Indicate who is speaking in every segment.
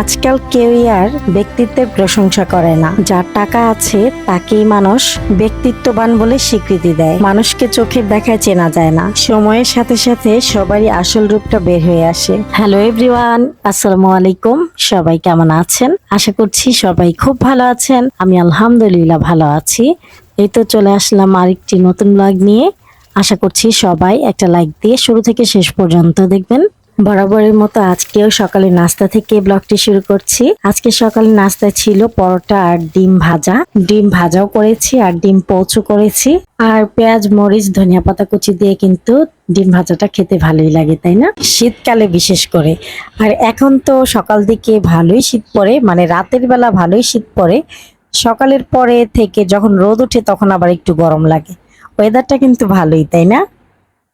Speaker 1: আজকাল কেউই আর ব্যক্তিত্বের প্রশংসা করে না। যার টাকা আছে, তাকেই মানুষ ব্যক্তিত্ববান বলে স্বীকৃতি দেয়। মানুষকে চোখের দেখায় চেনা যায় না। সময়ের সাথে সাথে সবারই আসল রূপটা বের হয়ে আসে। হ্যালো এভরিওয়ান, আসসালামু আলাইকুম। সবাই কেমন আছেন? আশা করছি সবাই খুব ভালো আছেন। আমি আলহামদুলিল্লাহ ভালো আছি। এই তো চলে আসলাম আরেকটি নতুন ব্লগ নিয়ে। আশা করছি সবাই একটা লাইক দিয়ে শুরু থেকে শেষ পর্যন্ত দেখবেন। বরাবরের মতো আজকেও সকালে নাস্তা থেকে ব্লগটি শুরু করছি। আজকে সকালে নাস্তা ছিল পরোটা আর ডিম ভাজা। ডিম ভাজাও করেছি আর ডিম পৌঁছো করেছি। আর পেঁয়াজ, মরিচ, ধনিয়া পাতা কুচি দিয়ে কিন্তু ডিম ভাজাটা খেতে ভালোই লাগে, তাই না? শীতকালে বিশেষ করে। আর এখন তো সকাল দিকে ভালোই শীত পড়ে মানে রাতের বেলা ভালোই শীত পড়ে। সকালের পরে থেকে যখন রোদ ওঠে তখন আবার একটু গরম লাগে। ওয়েদারটা কিন্তু ভালোই, তাই না?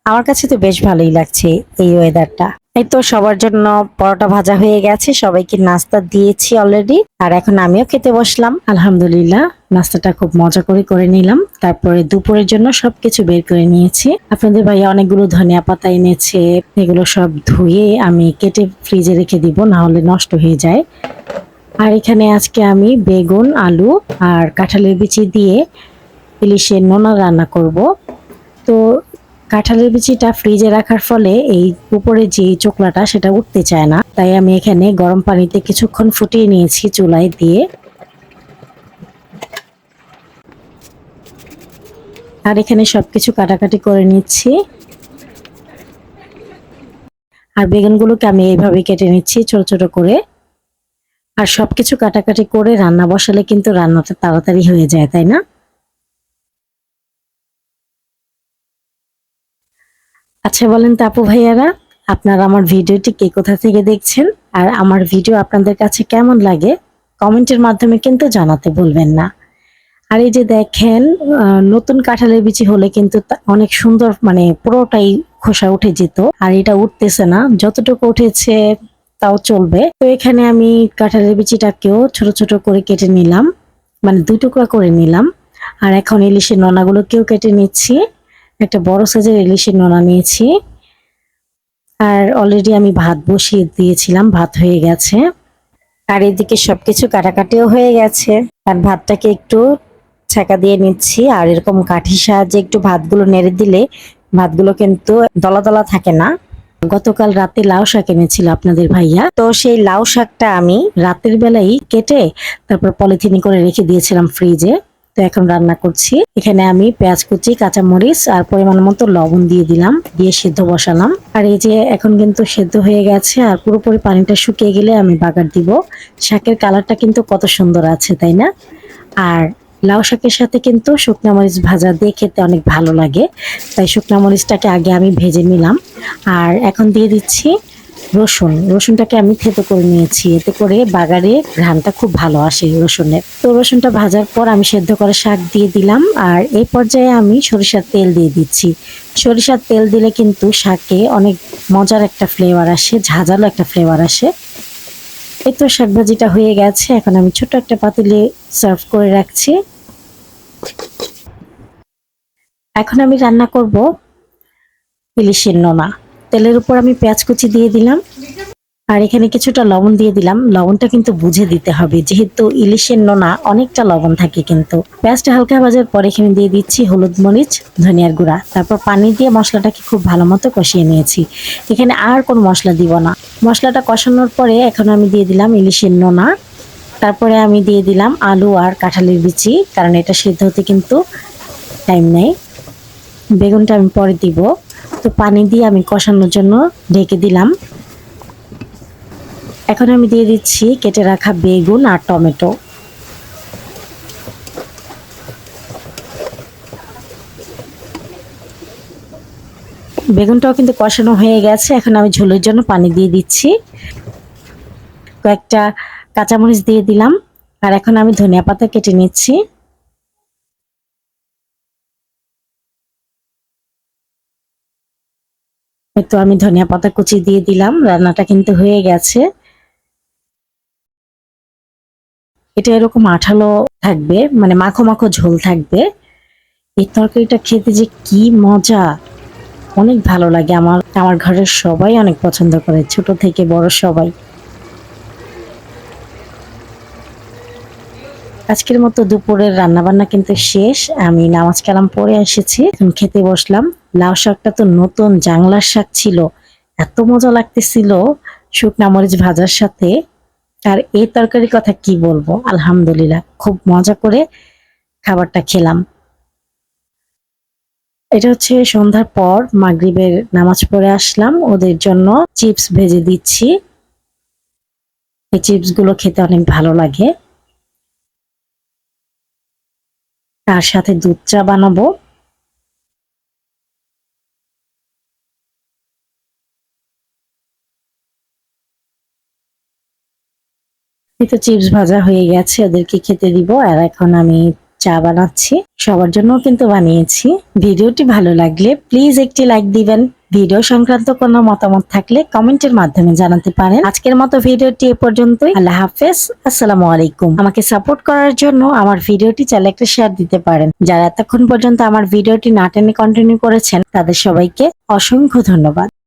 Speaker 1: আমার কাছে তো বেশ ভালোই লাগছে এই ওয়েদারটা এই তো সবার জন্য পরোটা ভাজা হয়ে গেছে। সবাইকে নাস্তা দিয়েছি অলরেডি আর এখন আমিও খেতে বসলাম। আলহামদুলিল্লাহ, নাস্তাটা খুব মজা করে করে নিলাম। তারপরে দুপুরের জন্য সবকিছু বের করে নিয়েছি। আপনাদের ভাইয়া অনেকগুলো ধনিয়া পাতা এনেছে। এগুলো সব ধুয়ে আমি কেটে ফ্রিজে রেখে দিব না হলে নষ্ট হয়ে যায়। আর এখানে আজকে আমি বেগুন, আলু আর কাঁঠালের বিচি দিয়ে ইলিশের নোনা রান্না করব। তো কাঁঠালের বিচিটা ফ্রিজে রাখার ফলে এই উপরে যে চোকলাটা সেটা উঠতে চায় না। তাই আমি এখানে গরম পানিতে কিছুক্ষণ ফুটিয়ে নিয়েছি চুলায় দিয়ে। আর এখানে সবকিছু কাটাকাটি করে নিচ্ছি। আর বেগুনগুলোকে আমি এইভাবে কেটে নিচ্ছি ছোট ছোট করে। আর সবকিছু কাটাকাটি করে রান্না বসালে কিন্তু রান্নাটা তাড়াতাড়ি হয়ে যায়, তাই না? আচ্ছা বলেন তো আপু ভাইয়ারা, আপনারা আমার ভিডিওটি কে কোথা থেকে দেখছেন? আর আমার ভিডিও আপনাদের কাছে কেমন লাগে? কমেন্টের মাধ্যমে কিন্তু জানাতে ভুলবেন না। আর এই যে দেখেন নতুন কাঁঠালের বিচি হলে কিন্তু অনেক সুন্দর মানে পুরোটাই খোসা উঠে যেত। আর এটা উঠতেছে না, যতটুকু উঠেছে তাও চলবে। তো এখানে আমি কাঁঠালের বিচিটাকেও ছোট ছোট করে কেটে নিলাম মানে দুই টুকরা করে নিলাম। আর এখন ইলিশের নোনাগুলোকেও কেটে নিচ্ছি। একটা বড় সাইজের ইলিশের নোনা নিয়েছি। আর অলরেডি আমি ভাত বসিয়ে দিয়েছিলাম, ভাত হয়ে গেছে। আর এদিকে সবকিছু কাটাকাটিও হয়ে গেছে। আর ভাতটাকে একটু ছাকা দিয়ে নিচ্ছি। আর এরকম কাঠির সাহায্যে একটু ভাতগুলো নেড়ে দিলে ভাতগুলো কিন্তু দলা দলা থাকে না। গতকাল রাতে লাউ শাক এনেছিল আপনাদের ভাইয়া। তো সেই লাউ শাকটা আমি রাতের বেলায় কেটে তারপর পলিথিনে করে রেখে দিয়েছিলাম ফ্রিজে তো এখন রান্না করছি। এখানে আমি পেঁয়াজ কুচি, কাঁচামরিচ আর পরিমাণ মতো লবণ দিয়ে দিলাম, দিয়ে সেদ্ধ বসালাম। আর এই যে এখন কিন্তু সেদ্ধ হয়ে গেছে আর পুরোপুরি পানিটা শুকিয়ে গেলে আমি বাগার দিব। শাকের কালারটা কিন্তু কত সুন্দর আছে, তাই না? আর লাউ শাকের সাথে কিন্তু শুকনা মরিচ ভাজা দিয়ে খেতে অনেক ভালো লাগে। তাই শুকনা মরিচটাকে আগে আমি ভেজে নিলাম। আর এখন দিয়ে দিচ্ছি রসুন। রসুনটাকে আমি থেতো করে নিয়েছি। এতে করে বাগারে ঘ্রাণটা খুব ভালো আসে রসুনের। তো রসুনটা ভাজার পর আমি সেদ্ধ করে শাক দিয়ে দিলাম আর এই পর্যায়ে আমি সরিষার তেল দিয়ে দিচ্ছি। সরিষার তেল দিলে কিন্তু শাকে অনেক মজার একটা ফ্লেভার আসে, ঝাঁঝালো একটা ফ্লেভার আসে। এই তো শাক ভাজিটা হয়ে গেছে। এখন আমি ছোট একটা পাতিলে সার্ভ করে রাখছি। এখন আমি রান্না করব ইলিশের নোনা। তেলের উপর আমি পেঁয়াজ কুচি দিয়ে দিলাম। আর এখানে কিছুটা লবণ দিয়ে দিলাম। লবণটা কিন্তু বুঝে দিতে হবে। যেহেতু ইলিশের নোনা অনেকটা লবণ থাকে কিন্তু। পেঁয়াজটা হালকা ভাজার পর এখানে দিয়ে দিচ্ছি হলুদ মরিচ, ধনিয়ার গুঁড়া। তারপর পানি দিয়ে মশলাটাকে খুব ভালো মতো কষিয়ে নিয়েছি। এখানে আর কোনো মশলা দিব না। মশলাটা কষানোর পরে এখন আমি দিয়ে দিলাম ইলিশের নোনা তারপরে আমি দিয়ে দিলাম আলু আর কাঁঠালের বিচি, কারণ এটা সিদ্ধ হতে কিন্তু টাইম নেই। বেগুনটা আমি পরে দিব। তো পানি দিয়ে আমি কষানোর জন্য ঢেকে দিলাম। এখন আমি দিয়ে দিচ্ছি কেটে রাখা বেগুন আর টমেটো। বেগুনটাও কিন্তু কষানো হয়ে গেছে, এখন আমি ঝোলের জন্য পানি দিয়ে দিচ্ছি। কয়েকটা কাঁচামরিচ দিয়ে দিলাম, আর এখন আমি ধনিয়া পাতা কেটে নিচ্ছি। তো আমি ধনিয়া পাতা কুচি দিয়ে দিলাম, রান্নাটা কিন্তু হয়ে গেছে। এটা এরকম আঠালো থাকবে মানে মাখো মাখো ঝোল থাকবে। এই তরকারিটা খেতে যে কি মজা! অনেক ভালো লাগে আমার আমার ঘরের সবাই অনেক পছন্দ করে, ছোট থেকে বড় সবাই। আজকের মতো দুপুরের রান্নাবান্না কিন্তু শেষ, আমি নামাজ কালাম পরে এসেছি খেতে বসলাম। লাউ শাকটা তো নতুন, জাংলার শাক ছিল। এত মজা লাগতেছিল শুকনা মরিচ ভাজার সাথে। আর এই তরকারির কথা কি বলব? আলহামদুলিল্লাহ, খুব মজা করে খাবারটা খেলাম। এটা হচ্ছে সন্ধ্যার পর, মাগরিবের নামাজ পড়ে আসলাম। ওদের জন্য চিপস ভেজে দিচ্ছি। এই চিপসগুলো খেতে অনেক ভালো লাগে। তার সাথে দুধ চা বানাবো। এই তো চিপস ভাজা হয়ে গেছে, ওদেরকে খেতে দিব। আর এখন আমি চা বানাচ্ছি। সবার জন্য কিন্তু বানিয়েছি। ভিডিওটি ভালো লাগলে প্লিজ একটি লাইক দিবেন। ভিডিও সংক্রান্ত কোনো মতামত থাকলে কমেন্টের মাধ্যমে জানাতে পারেন। আজকের মতো ভিডিওটি এ পর্যন্তই। আল্লাহ হাফেজ। আসসালামু আলাইকুম। আমাকে সাপোর্ট করার জন্য আমার ভিডিওটি চাইলে একটা শেয়ার দিতে পারেন। যারা এতক্ষণ পর্যন্ত আমার ভিডিওটি না টেনে কন্টিনিউ করেছেন, তাদের সবাইকে অসংখ্য ধন্যবাদ।